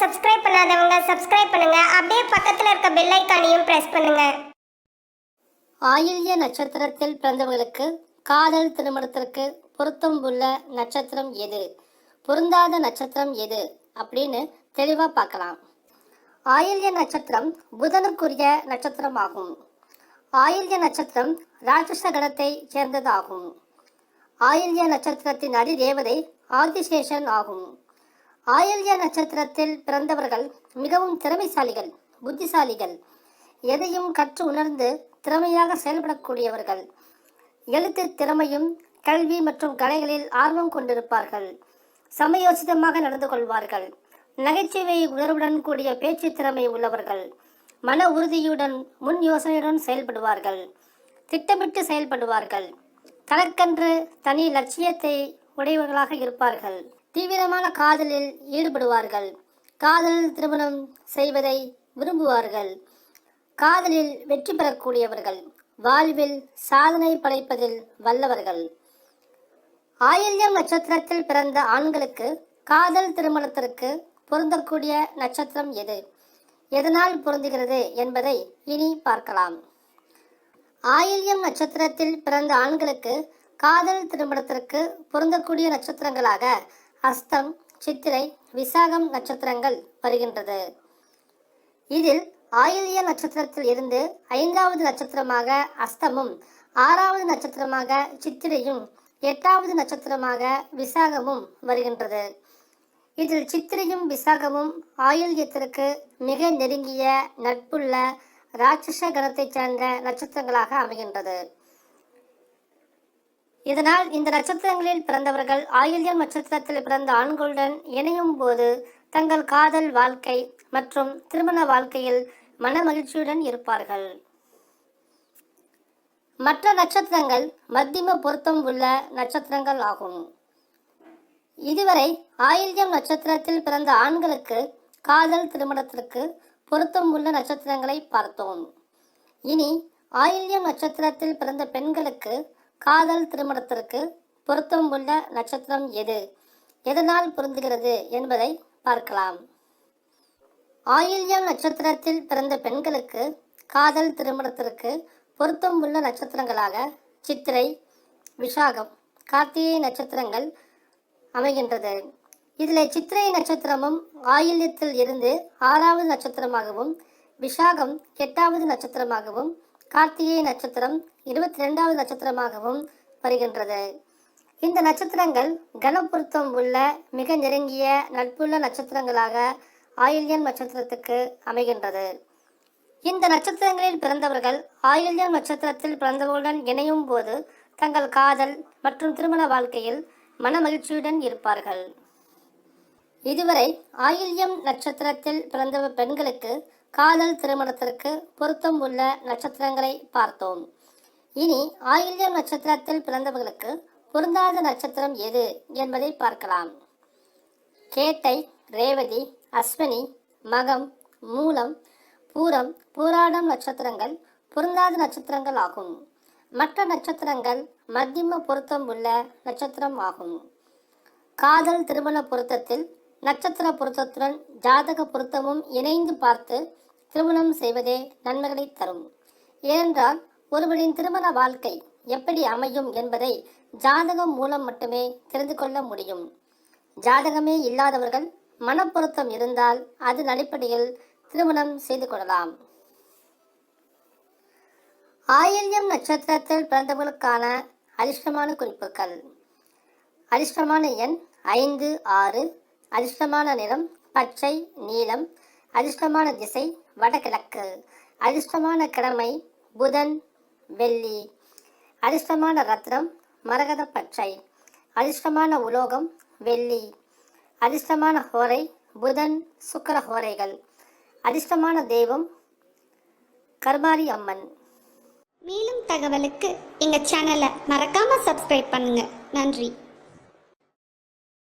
Subscribe பண்ணாதவங்க subscribe பண்ணுங்க. அப்படியே பக்கத்துல இருக்க பெல் ஐக்கானையும் பிரஸ் பண்ணுங்க. ஆயில்ய நட்சத்திரத்தில் பிறந்தவர்களுக்கு காதல் திருமணத்திற்கு பொருத்தம் உள்ள நட்சத்திரம் எது? பொருந்தாத நட்சத்திரம் எது? அப்படின்னு தெளிவாக பார்க்கலாம். ஆயில்ய நட்சத்திரம் புதனுக்குரிய நட்சத்திரமாகும். ஆயில்ய நட்சத்திரம் ராட்சச கணத்தை சேர்ந்ததாகும். ஆயில்ய நட்சத்திரத்தின் அதிதேவதை ஆதிசேஷன் ஆகும். ஆயில்ய நட்சத்திரத்தில் பிறந்தவர்கள் மிகவும் திறமைசாலிகள் புத்திசாலிகள். எதையும் கற்று உணர்ந்து திறமையாக செயல்படக்கூடியவர்கள். எழுத்து திறமையும் கல்வி மற்றும் கலைகளில் ஆர்வம் கொண்டிருப்பார்கள். சமயோசிதமாக நடந்து கொள்வார்கள். நகைச்சுவை உணர்வுடன் கூடிய பேச்சு திறமை உள்ளவர்கள். மன உறுதியுடன் முன் யோசனையுடன் செயல்படுவார்கள். திட்டமிட்டு செயல்படுவார்கள். தனக்கென்று தனி லட்சியத்தை உடையவர்களாக இருப்பார்கள். தீவிரமான காதலில் ஈடுபடுவார்கள். காதல் திருமணம் செய்வதை விரும்புவார்கள். காதலில் வெற்றி பெறக்கூடியவர்கள். வாழ்வில் சாதனை படைப்பதில் வல்லவர்கள். ஆயில்யம் நட்சத்திரத்தில் பிறந்த ஆண்களுக்கு காதல் திருமணத்திற்கு பொருந்தக்கூடிய நட்சத்திரம் எது? எதனால் பொருந்துகிறது என்பதை இனி பார்க்கலாம். ஆயில்யம் நட்சத்திரத்தில் பிறந்த ஆண்களுக்கு காதல் திருமணத்திற்கு பொருந்தக்கூடிய நட்சத்திரங்களாக அஸ்தம் சித்திரை விசாகம் நட்சத்திரங்கள் வருகின்றது. இதில் ஆயில்ய நட்சத்திரத்தில் இருந்து ஐந்தாவது நட்சத்திரமாக அஸ்தமும் ஆறாவது நட்சத்திரமாக சித்திரையும் எட்டாவது நட்சத்திரமாக விசாகமும் வருகின்றது. இதில் சித்திரையும் விசாகமும் ஆயுள்யத்திற்கு மிக நெருங்கிய நட்புள்ள ராட்சச கணத்தைச் சேர்ந்த நட்சத்திரங்களாக அமைகின்றது. இதனால் இந்த நட்சத்திரங்களில் பிறந்தவர்கள் ஆயில்யம் நட்சத்திரத்தில் பிறந்த ஆண்களுடன் இணையும் போது தங்கள் காதல் வாழ்க்கை மற்றும் திருமண வாழ்க்கையில் மன மகிழ்ச்சியுடன் இருப்பார்கள். மற்ற நட்சத்திரங்கள் மத்தியம பொருத்தம் உள்ள நட்சத்திரங்கள் ஆகும். இதுவரை ஆயில்யம் நட்சத்திரத்தில் பிறந்த ஆண்களுக்கு காதல் திருமணத்திற்கு பொருத்தம் உள்ள நட்சத்திரங்களை பார்த்தோம். இனி ஆயில்யம் நட்சத்திரத்தில் பிறந்த பெண்களுக்கு காதல் திருமணத்திற்கு பொருத்தம் உள்ள நட்சத்திரம் எது? எதனால் பொருந்துகிறது என்பதை பார்க்கலாம். ஆயில்யம் நட்சத்திரத்தில் பிறந்த பெண்களுக்கு காதல் திருமணத்திற்கு பொருத்தம் உள்ள நட்சத்திரங்களாக சித்திரை விசாகம் கார்த்திகை நட்சத்திரங்கள் அமைகின்றது. இதில் சித்திரை நட்சத்திரமும் ஆயில்யத்தில் இருந்து ஆறாவது நட்சத்திரமாகவும் விசாகம் எட்டாவது நட்சத்திரமாகவும் கார்த்திகை நட்சத்திரம் இருபத்தி ரெண்டாவது நட்சத்திரமாகவும் வருகின்றது. இந்த நட்சத்திரங்கள் கனப்பொருத்தம் உள்ள மிக நெருங்கிய நட்புள்ள நட்சத்திரங்களாக ஆயில்யன் நட்சத்திரத்துக்கு அமைகின்றது. இந்த நட்சத்திரங்களில் பிறந்தவர்கள் ஆயில்யன் நட்சத்திரத்தில் பிறந்தவர்களுடன் இணையும் போது தங்கள் காதல் மற்றும் திருமண வாழ்க்கையில் மன மகிழ்ச்சியுடன் இருப்பார்கள். இதுவரை ஆயில்யம் நட்சத்திரத்தில் பிறந்த பெண்களுக்கு காதல் திருமணத்திற்கு பொருத்தம் உள்ள நட்சத்திரங்களை பார்த்தோம். இனி ஆயில்யம் நட்சத்திரத்தில் பிறந்தவர்களுக்கு பொருந்தாத நட்சத்திரம் எது என்பதை பார்க்கலாம். கேட்டை ரேவதி அஸ்வினி மகம் மூலம் பூரம் பூராடம் நட்சத்திரங்கள் பொருந்தாத நட்சத்திரங்கள் ஆகும். மற்ற நட்சத்திரங்கள் மத்தியம பொருத்தம் உள்ள நட்சத்திரம் ஆகும். காதல் திருமண பொருத்தத்தில் நட்சத்திர பொருத்தத்துடன் ஜாதக பொருத்தமும் இணைந்து பார்த்து திருமணம் செய்வதே நன்மைகளை தரும். ஏனென்றால் ஒருவரின் திருமண வாழ்க்கை எப்படி அமையும் என்பதை ஜாதகம் மூலம் மட்டுமே தெரிந்து கொள்ள முடியும். ஜாதகமே இல்லாதவர்கள் மனப்பொருத்தம் இருந்தால் அதன் அடிப்படையில் திருமணம் செய்து கொள்ளலாம். ஆயில்யம் நட்சத்திரத்தில் பிறந்தவர்களுக்கான அதிர்ஷ்டமான குறிப்புகள். அதிர்ஷ்டமான எண் ஐந்து ஆறு அதிர்ஷ்டமான நிறம் பச்சை நீலம். அதிர்ஷ்டமான திசை வடகிழக்கு. அதிர்ஷ்டமான கிழமை புதன் வெள்ளி. அதிர்ஷ்டமான ரத்னம் மரகத பச்சை. அதிர்ஷ்டமான உலோகம் வெள்ளி. அதிர்ஷ்டமான ஹோரை புதன் சுக்கர ஹோரைகள். அதிர்ஷ்டமான தெய்வம் கர்மாரி அம்மன். மேலும் தகவலுக்கு எங்கள் சேனலை மறக்காமல் சப்ஸ்கிரைப் பண்ணுங்கள் நன்றி.